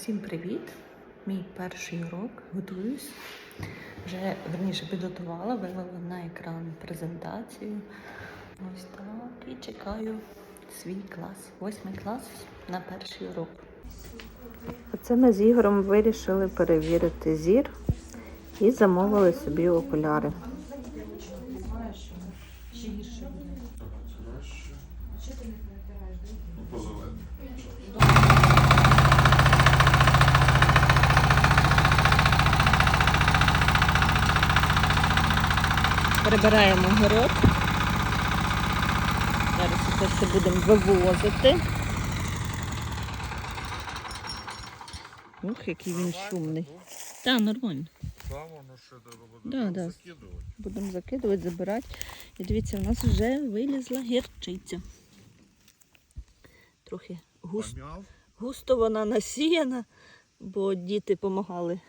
Всім привіт! Мій перший урок. Готуюсь. Вже верніше підготувала, вивела на екран презентацію. Ось так. І чекаю свій клас. Восьмий клас на перший урок. Оце ми з Ігорем вирішили перевірити зір і замовили собі окуляри. Прибираємо город. Зараз це все будемо вивозити. Ух, який він шумний. Так, нормально. Там воно ще треба буде Да, там да. закидувати. Будемо закидувати, забирати. І дивіться, у нас вже вилізла гірчиця. Трохи густо, густо вона насіяна, бо діти допомагали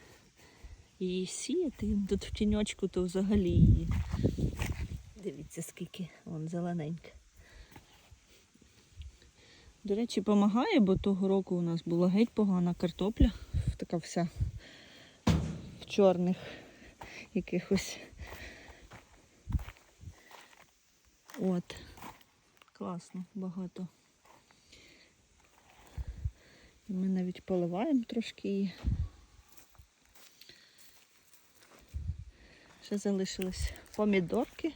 її сіяти. Тут в тіньочку то взагалі її. Дивіться, скільки вон зелененька. До речі, допомагає, бо того року у нас була геть погана картопля, така вся в чорних якихось. От. Класно, багато. Ми навіть поливаємо трошки її. Ще залишились помідорки.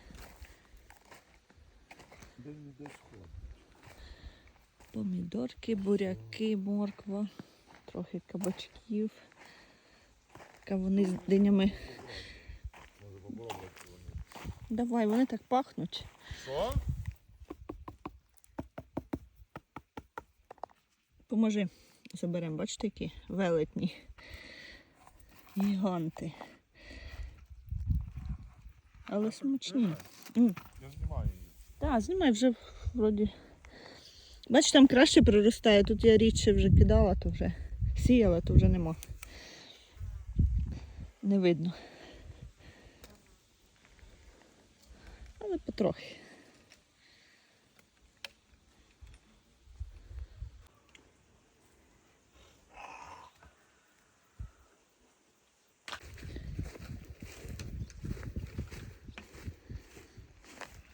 Помідорки, буряки, морква, трохи кабачків. Кавуни з динями. Давай, вони так пахнуть. Що? Поможи. Заберемо, бачите, які велетні. Гіганти. Але смачні. М. Я знімаю її. Так, знімай вже вроді. Бач, там краще проростає. Тут я рідше вже кидала, то вже сіяла, то вже нема. Не видно. Але потрохи.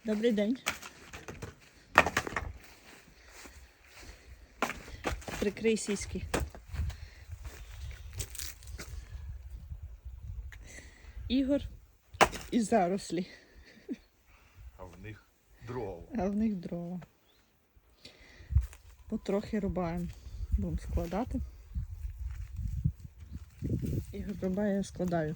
Добрий день. Прикрий сіськи. Ігор і зарослі, А в них дрова. а в них дрова. Потрохи рубаємо. Будемо складати. Ігор рубає, я складаю.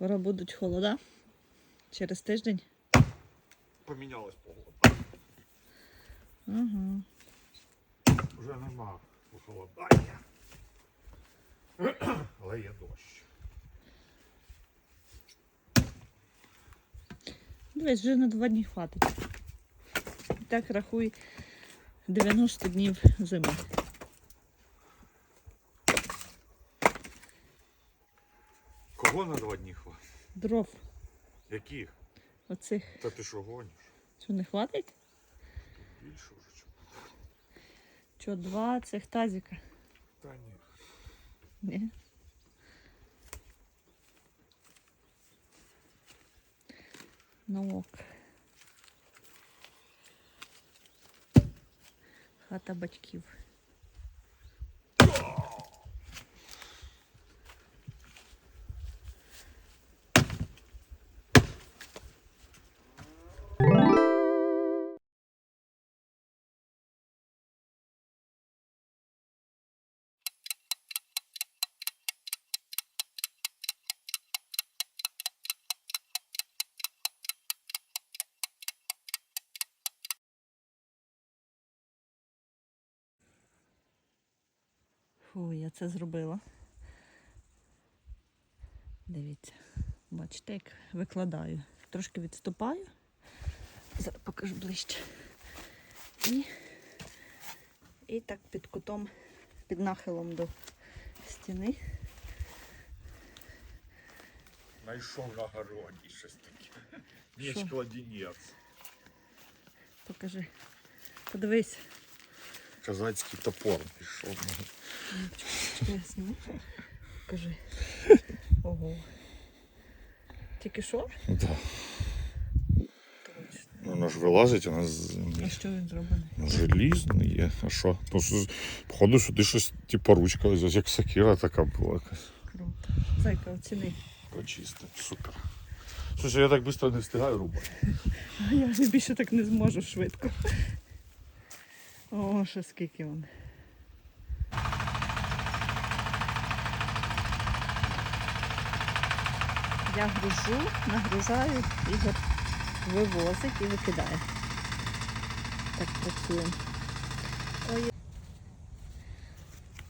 Скоро будуть холода. Через тиждень. Помінялась погода. Ага. Вже нема похолодання. Але є дощ. Дивись, вже на два дні хватить. І так рахуй 90 днів зими. Кого на два дні хватить? Дров Яких? оцих. Та ти що гониш? Що не хватить? Більше вже чого. Що, два цих тазика? Та ні. Ні. Ну ок. Хата батьків. Фу, я це зробила. Дивіться, бачите, як викладаю. Трошки відступаю. Зараз покажу ближче. І, і так під кутом, під нахилом до стіни. Найшов на городі щось таке. Меч Що? кладенець. Покажи. Подивись. Казацький топор пішов. Чесно. Покажи. Ого. Тільки що? Точно. Ну, воно ж вилазить, у нас з А що він зроблений? Желізний є. А що? Ну, с- походу сюди щось, типу, ручка, ось як сакіра така була якась. Круто. Зайка, оціни. Почисти. Супер. Слушай, я так швидко не встигаю рубати. А я вже більше так не зможу швидко. О, що скільки він. Я гружу, нагружаю, Ігор вивозить і викидає. Так працюємо. Ой.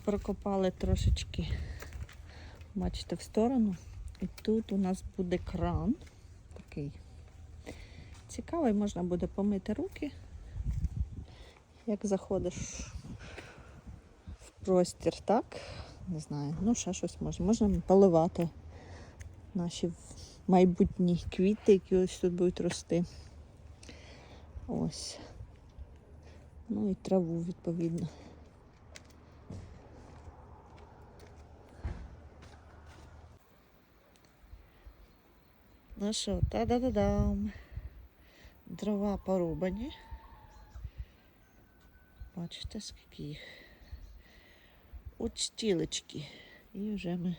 Прокопали трошечки, бачите, в сторону. І тут у нас буде кран такий. Цікавий, можна буде помити руки, як заходиш в простір, так? Не знаю, ну ще щось можна. Можна поливати наші майбутні квіти, які ось тут будуть рости. Ось. Ну і траву, відповідно. Ну що, та-да-да-дам. Дрова порубані. Бачите, скільки їх. От стілечки. І вже ми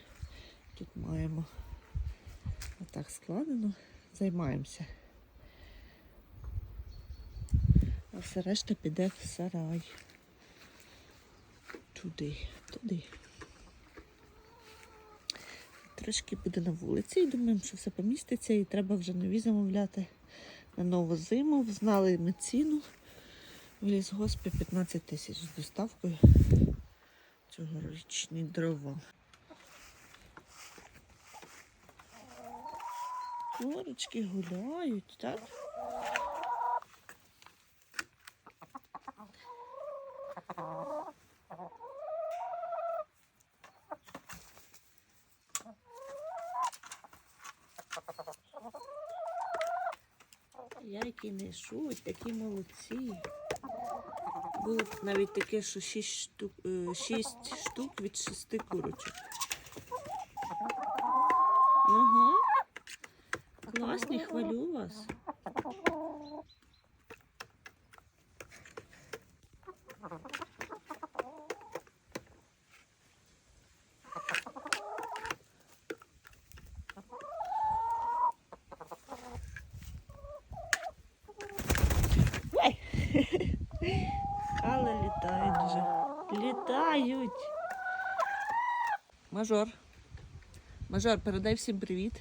тут маємо отак складено. Займаємося. А все решта піде в сарай. Туди, туди. Трошки буде на вулиці і думаємо, що все поміститься і треба вже нові замовляти на нову зиму. Знали ми ціну. В лісгоспі 15 тисяч з доставкою цьогорічні дрова. Курочки гуляють, так? Яйки несуть, такі молодці. Було навіть таке, що 6 штук, 6 штук від 6 курочок. Ага. Класні, хвалю вас. Але літають вже. Літають. Мажор. Мажор, передай всім привіт.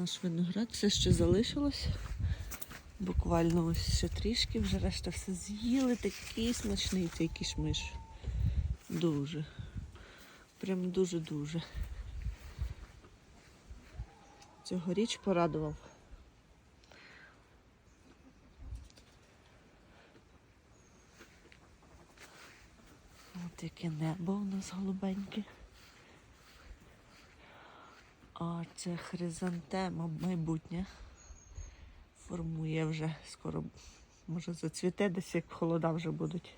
Наш виноград все ще залишилось. Буквально ось ще трішки, вже решта все з'їли. Такий смачний цей кішмиш. Дуже. Прям дуже-дуже. Цьогоріч порадував. От яке небо у нас голубеньке. А це хризантема майбутнє. Формує вже скоро, може зацвіте десь, як холода вже будуть.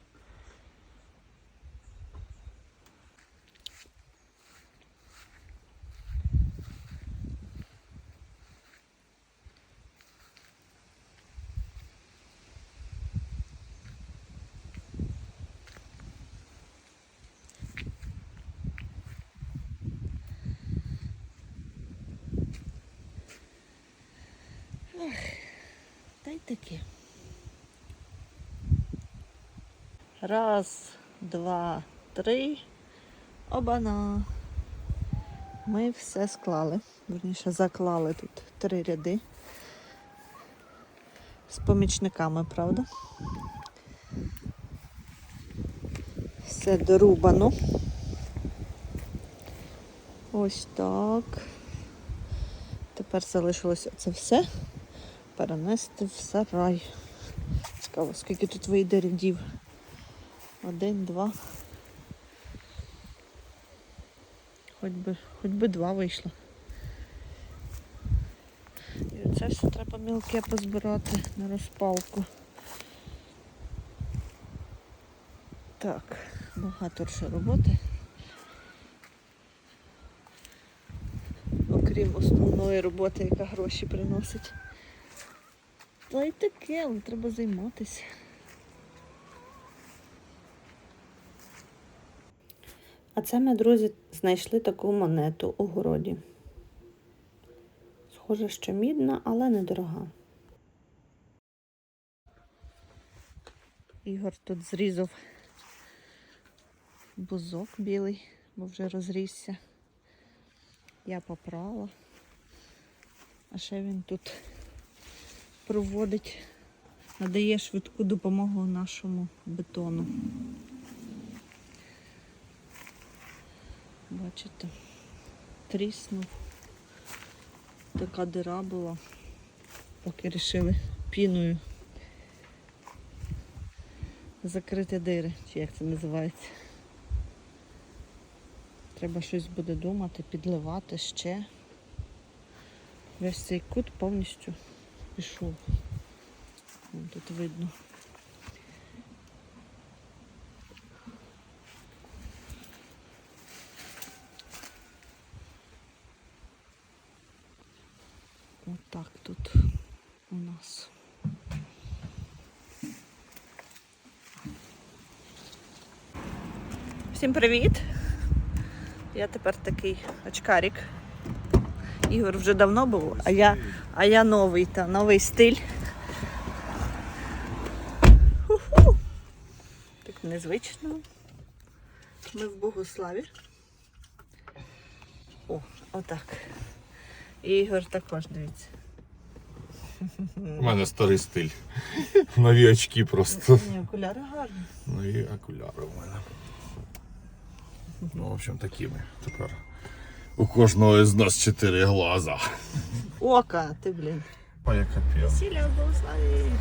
Та й таке. Раз, два, три. Обана. Ми все склали. Верніше заклали тут три ряди. З помічниками, правда? Все дорубано. Ось так. Тепер залишилося це все перенести в сарай. Цікаво, скільки тут вийде рядів? Один, два. Хоч би, хоч би два вийшло. І це все треба мілке позбирати на розпалку. Так, багато ще роботи. Окрім основної роботи, яка гроші приносить. Та й таке, але треба займатися. А це ми, друзі, знайшли таку монету у городі. Схоже, що мідна, але недорога. Ігор тут зрізав бузок білий, бо вже розрісся. Я попрала. А ще він тут проводить, надає швидку допомогу нашому бетону. Бачите, тріснув. Така дира була, поки вирішили піною закрити дири, чи як це називається. Треба щось буде думати, підливати ще. Весь цей кут повністю пішов. Вон тут видно. Отак тут у нас. Всім привіт! Я тепер такий очкарик. Ігор вже давно був, а я, а я новий, та новий стиль. Ху-ху. Так незвично. Ми в Богославі. О, отак. Ігор також дивіться. У мене старий стиль. Нові очки просто. Ні, окуляри гарні. Нові окуляри у мене. Ну, в общем, такі ми тепер. У кожного з нас чотири глаза. Ока, ти, блін. А я капець. Сіля в Богославі.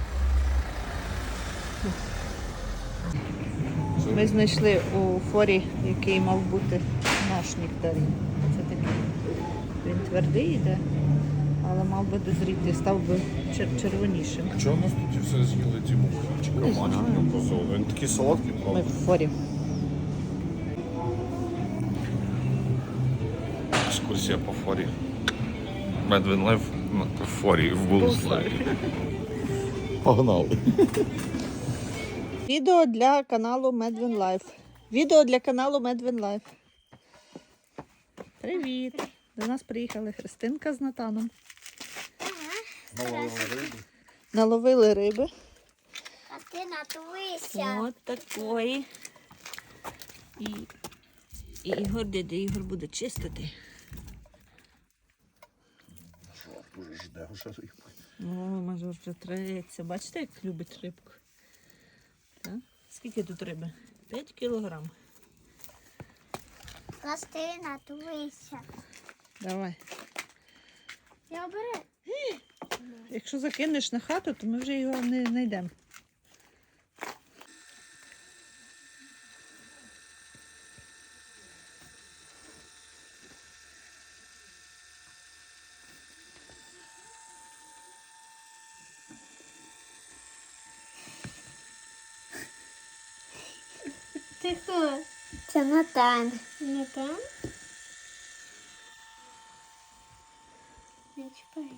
Ми знайшли у форі, який мав бути наш нектарин. Це такий. Він твердий йде, але мав би дозріти, став би чер- червонішим. Чого у нас тут все з'їли ті мухи? Чи позовли? Він такий солодкий, правда? Ми в форі. Екскурсія по форі. Медвин Лев на форі в Богославі. Погнали. Відео для каналу Medwin Life. Відео для каналу Medwin Life. Привіт! До нас приїхали Христинка з Натаном. Наловили риби. А ти натулися. От такої. І, і Ігор, дядя Ігор буде чистити. О, мажор вже треться. Бачите, як любить рибку? Так? Скільки тут риби? 5 кілограм. Кастина, дивися. Давай. Я обери. Якщо закинеш на хату, то ми вже його не знайдемо. Ти хто? Це Натан. Натан? Не чіпай.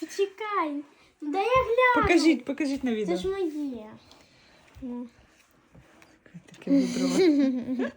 Почекай. Дай я гляну. Покажіть, покажіть на відео. Це ж моє. Таке відро.